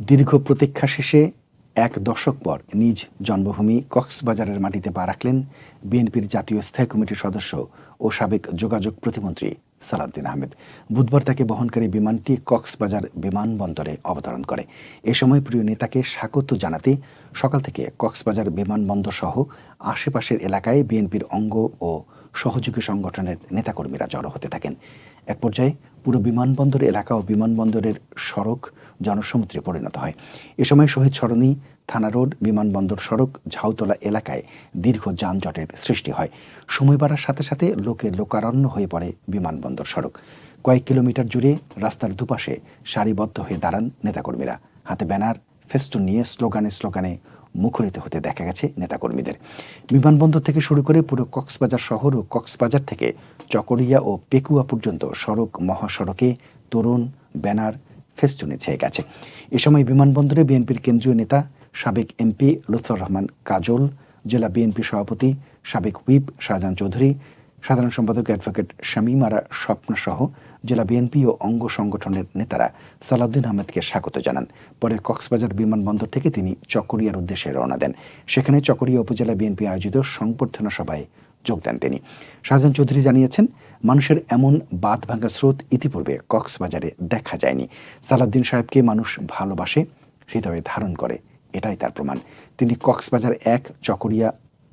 দীর্ঘ প্রতীক্ষা শেষে এক দশক পর নিজ জন্মভূমি কক্সবাজারের মাটিতে পা রাখলেন বিএনপির জাতীয় স্থায়ী কমিটির সদস্য ও সাবেক যোগাযোগ প্রতিমন্ত্রী সালাউদ্দিন আহমেদ। বুধবার তাকে বহনকারী বিমানটি কক্সবাজার বিমানবন্দরে অবতরণ করে। এ সময় প্রিয় নেতাকে স্বাগত জানাতে সকাল থেকে কক্সবাজার বিমানবন্দর সহ আশেপাশের এলাকায় বিএনপির অঙ্গ ও সহযোগী সংগঠনের নেতাকর্মীরা জড়ো হতে থাকেন। এক পর্যায়ে পুরো বিমানবন্দর এলাকা ও বিমানবন্দরের সড়ক জনসমুদ্রে পরিণত হয়। এ সময় শহীদ সরণি, থানা রোড, বিমানবন্দর সড়ক, ঝাউতলা এলাকায় দীর্ঘ যানজটের সৃষ্টি হয়। সময় বাড়ার সাথে সাথে লোকে লোকারণ্য হয়ে পড়ে বিমানবন্দর সড়ক। কয়েক কিলোমিটার জুড়ে রাস্তার দুপাশে সারিবদ্ধ হয়ে দাঁড়ান নেতাকর্মীরা। হাতে ব্যানার, ফেস্টুন নিয়ে স্লোগানে স্লোগানে মুখরিত হতে দেখা গেছে নেতাকর্মীদের। বিমানবন্দর থেকে শুরু করে পুরো কক্সবাজার শহর ও কক্সবাজার থেকে চকরিয়া ও পেকুয়া পর্যন্ত সড়ক, মহাসড়কে তরুণ, ব্যানার, ফেস্টুনে ছেয়ে গেছে। এ সময় বিমানবন্দরে বিএনপির কেন্দ্রীয় নেতা সাবেক এমপি লুৎফর রহমান কাজল, জেলা বিএনপি সভাপতি সাবেক হুইপ শাহজাহান চৌধুরী সাধারণ সম্পাদক অ্যাডভোকেট শামীম আরা স্বপ্ন সহ জেলা বিএনপি ও অঙ্গ সংগঠনের নেতারা সালাউদ্দিন আহমেদকে স্বাগত জানান। পরে কক্সবাজার বিমানবন্দর থেকে তিনি চকরিয়ার উদ্দেশ্যে রওনা দেন। সেখানে চকরিয়া উপজেলা বিএনপি আয়োজিত সংবর্ধনা সভায় যোগ দেন তিনি। শাহজাহান চৌধুরী জানিয়েছেন, মানুষের এমন বাদ ভাঙা স্রোত ইতিপূর্বে কক্সবাজারে দেখা যায়নি। সালাউদ্দিন সাহেবকে মানুষ ভালোবাসে, হৃদয়ে ধারণ করে, এটাই তার প্রমাণ। তিনি কক্সবাজার এক, চকরিয়া,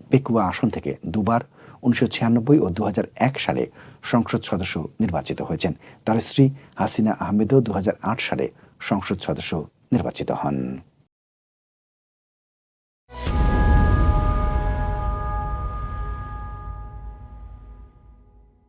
পেকুয়া আসন থেকে দুবার উনিশশো ছিয়ানব্বই ও দু হাজার এক সালে সংসদ সদস্য নির্বাচিত হয়েছেন। তার স্ত্রী হাসিনা আহমেদও দু হাজার আট সালে সংসদ সদস্য নির্বাচিত হন।